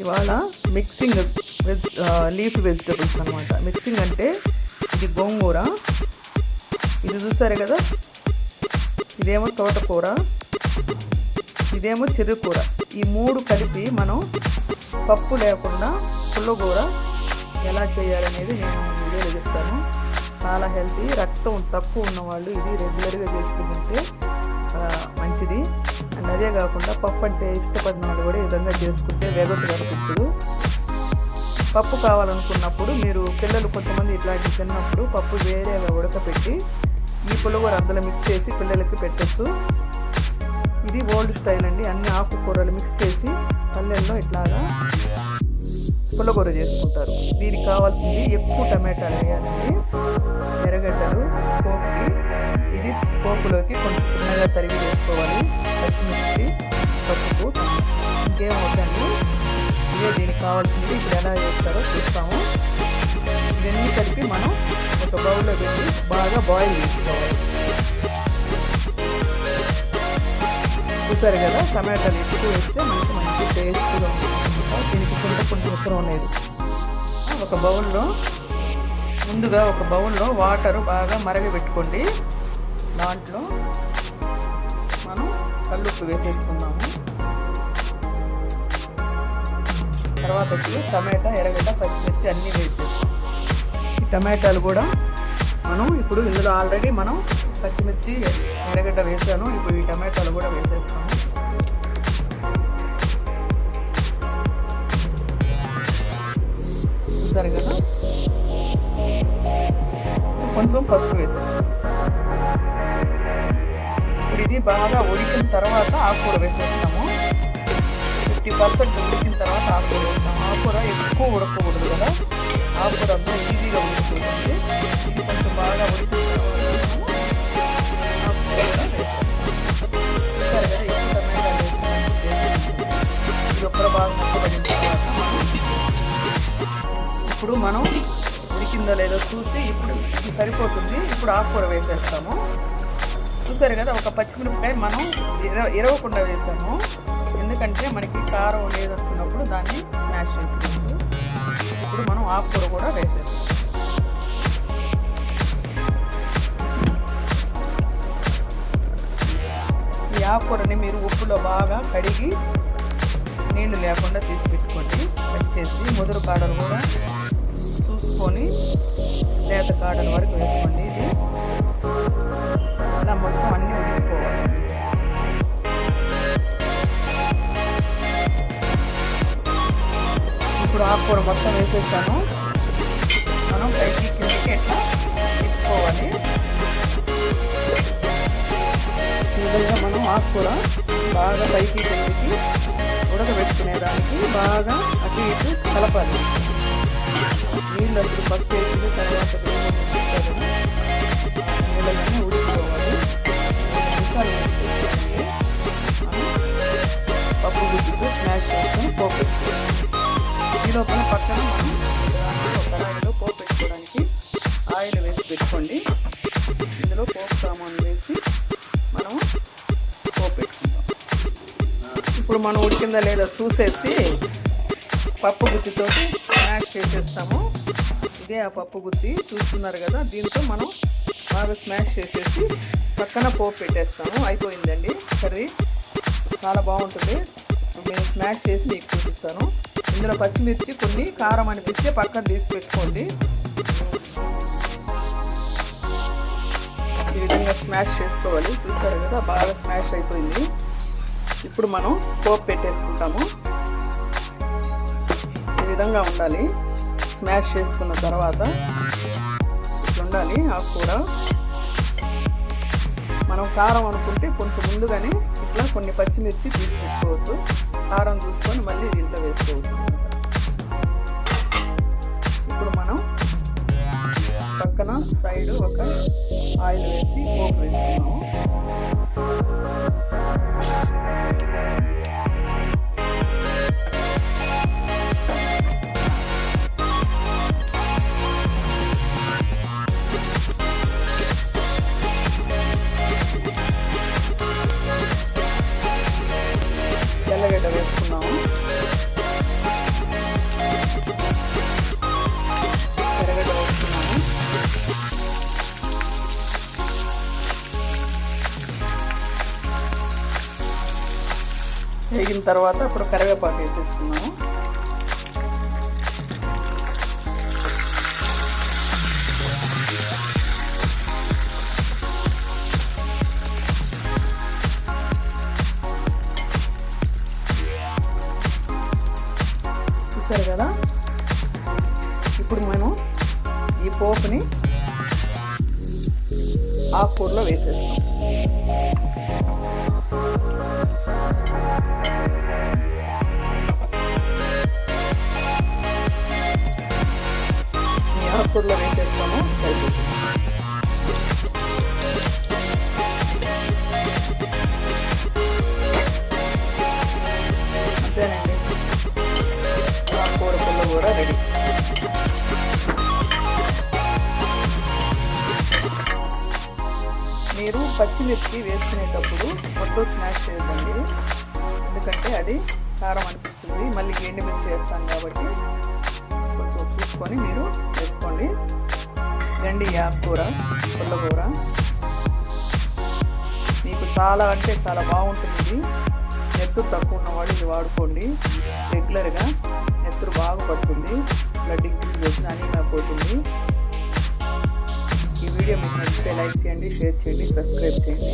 ఇవాళ mixing veg leaf vegetables అనమాట mixing అంటే ఇది గోంగూర ఇది చూసారు కదా? ఇదేమో తోటకూర ఇదేమో చిరుకూర ఈ మూడు కలిపి మనం పప్పు లేకుండా పుల్లగూర ఎలా చేయాలనేది నేను వీడియోలో చెప్తాను. చాలా హెల్తీ రక్తం తక్కువ ఉన్నవాళ్ళు ఇది రెగ్యులర్గా చేసుకుంటే అదే కాకుండా పప్పు అంటే ఇష్టపడిన వాళ్ళు కూడా ఈ విధంగా చేసుకుంటే వేగొట్టు కనిపించదు పప్పు కావాలనుకున్నప్పుడు మీరు పిల్లలు కొంతమంది ఇట్లాంటి తిన్నప్పుడు పప్పు వేరేగా ఉడకపెట్టి ఈ పులగూర అందులో మిక్స్ చేసి పిల్లలకి పెట్టచ్చు. ఇది ఓల్డ్ స్టైల్ అండి. అన్ని ఆకుకూరలు మిక్స్ చేసి పల్లెల్లో ఇట్లాగా పుల్లగూర చేసుకుంటారు. దీనికి కావాల్సింది ఎక్కువ టమాటాలు వేయాలండి. ఎర్రగడ్డలు పోపుకి ఇది పోపులోకి కొంచెం చిన్నగా తరిగి వేసుకోవాలి. ఇంకేం వద్దండి ఇదే దీనికి కావాల్సింది. ఇప్పుడు ఎలా చేస్తారో చూస్తాము. ఇవన్నీ కలిపి మనం ఒక బౌల్లో పెట్టి బాగా బాయిల్ చేసుకోవాలి. చూసారు కదా టమాటాలు ఎక్కువ వేస్తే మనకి మంచి టేస్ట్గా ఉంటుంది దీనికి చింతపుంటి అవసరం లేదు. ఒక బౌల్లో ముందుగా ఒక బౌల్లో వాటర్ బాగా మరగబెట్టుకోండి. దాంట్లో మనం కల్లుప్పు వేసేసుకుందాము. తర్వాత టమాటా ఎర్రగడ్డ పచ్చిమిర్చి అన్నీ వేసేస్తాం. ఈ టమాటాలు కూడా మనం ఇప్పుడు ఇందులో ఆల్రెడీ మనం పచ్చిమిర్చి ఎర్రగడ్డ వేసాను. ఇప్పుడు ఈ టమాటాలు కూడా వేసేస్తాము. చూసారు కదా? కొంచెం పసుపు వేసేస్తాం. ఇప్పుడు ఇది బాగా ఉడికిన తర్వాత ఆకుకూర వేసేస్తాం. ఫిఫ్టీ పర్సెంట్ ఉడికిన తర్వాత ఆకుకూర. ఆకుకూర ఎక్కువ ఉడకకూడదు కదా? ఆకుకూర అంతా ఈజీగా ఉడుకుతుంది ఇది కొంచెం బాగా ఉడికిన తర్వాత బాగా ముక్కబడిన తర్వాత ఇప్పుడు మనం ఉడికిందో లేదో చూసి ఇప్పుడు ఇది సరిపోతుంది. ఇప్పుడు ఆకుకూర వేసేస్తాము. చూసారు కదా ఒక పచ్చిమిరపకాయ మనం ఇర ఇరవకుండా వేసాము. ఎందుకంటే మనకి కారం లేదనుకున్నప్పుడు దాన్ని మ్యాష్ చేసుకోవచ్చు. ఇప్పుడు మనం ఆకుకూర కూడా వేసేస్తాం ఈ ఆకుకూరని మీరు ఉప్పులో బాగా కడిగి నీళ్ళు లేకుండా తీసి పెట్టుకోండి. కట్ చేసి ముదురు కాడలు కూడా చూసుకొని లేత కాడల వరకు వేసుకోండి. ఇది ఇలా మొత్తం అన్నీ ఉడికిపోవాలి. ఇప్పుడు ఆకుకూర మొత్తం వేసేసాను. మనం పైకి కిందకి ఎట్లా తిప్పుకోవాలి. ఈ విధంగా మనం ఆకుకూర బాగా పైకి కిందకి ఉడకబెట్టుకునేదానికి బాగా అటు ఇటు కలపాలి. నీళ్ళు అసలు ఫస్ట్ వేసింది తర్వాత మనం ఉడికిందా లేదా చూసేసి పప్పు గుత్తితో స్మాష్ చేసేస్తాము. ఇదే ఆ పప్పు గుత్తి చూస్తున్నారు కదా దీంతో మనం బాగా స్మాష్ చేసేసి పక్కన పోపు పెట్టేస్తాము. అయిపోయిందండి కర్రీ. చాలా బాగుంటుంది. నేను స్మాష్ చేసి మీకు చూపిస్తాను. ఇందులో పచ్చిమిర్చి కొన్ని కారం అనిపిస్తే పక్కన తీసి పెట్టుకోండి. ఈ విధంగా స్మాష్ చేసుకోవాలి. చూసారు కదా బాగా స్మాష్ అయిపోయింది. ఇప్పుడు మనం పోపు పెట్టేసుకుంటాము. ఈ విధంగా ఉండాలి. స్మాష్ చేసుకున్న తర్వాత ఉండాలి. ఉండాలి ఆకుకూర మనం కారం అనుకుంటే కొంచెం ముందుగానే ఇట్లా కొన్ని పచ్చిమిర్చి తీసి కారం చూసుకొని మళ్ళీ దీంట్లో వేసుకోవచ్చు. ఇప్పుడు మనం పక్కన సైడ్ ఒక ఆయిల్ వేసి పోపు వేసుకున్నాము తర్వాత ఇప్పుడు కరివేపాకు వేసేసుకున్నాము చూసారు కదా? ఇప్పుడు మనం ఈ పోపుని ఆకుకూరలో వేసేస్తాం. పచ్చిమిర్చి వేసుకునేటప్పుడు మొత్తం స్నాక్స్ చేయదండి ఎందుకంటే అది కారం అనిపిస్తుంది. మళ్ళీ ఎండుమిర్చి వేస్తాం కాబట్టి కొంచెం చూసుకొని మీరు వేసుకోండి. రండి ఈ ఆకుకూర పుల్లకూర మీకు చాలా అంటే చాలా బాగుంటుంది. ఎత్తు నెత్తురు తక్కువ ఉన్నవాడు ఇది వాడుకోండి. రెగ్యులర్గా నెత్తురు బాగా పడుతుంది. బ్లడ్ ఇంక్రీజ్ అవుతుంది అనీమియా పోతుంది. వీడియో మీకు నచ్చితే లైక్ చేయండి షేర్ చేయండి సబ్స్క్రైబ్ చేయండి.